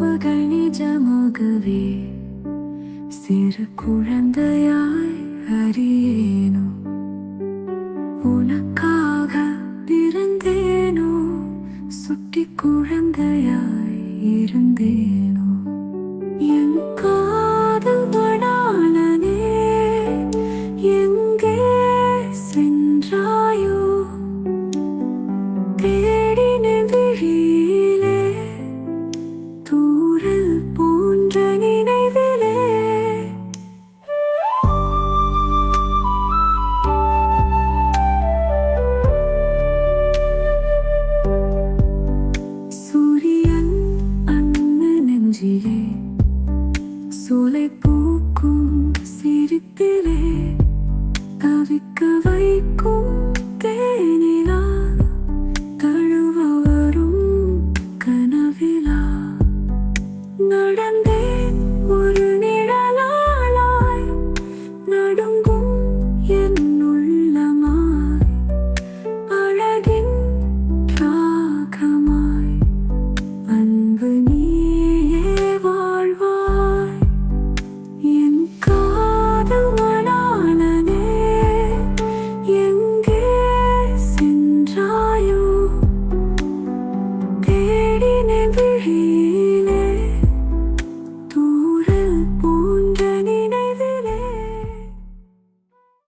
கனவுகள் நிஜமாகவே சிறு குழந்தையாய் அறியேனோ உனக்காக பிறந்தேனோ சுட்டி குழந்தையாய் இருந்தேனோ என் காதல் வடாளனே எங்கே சென்றாயோ நெஞ்சியே சோலை பூக்கும் சிரித்தில be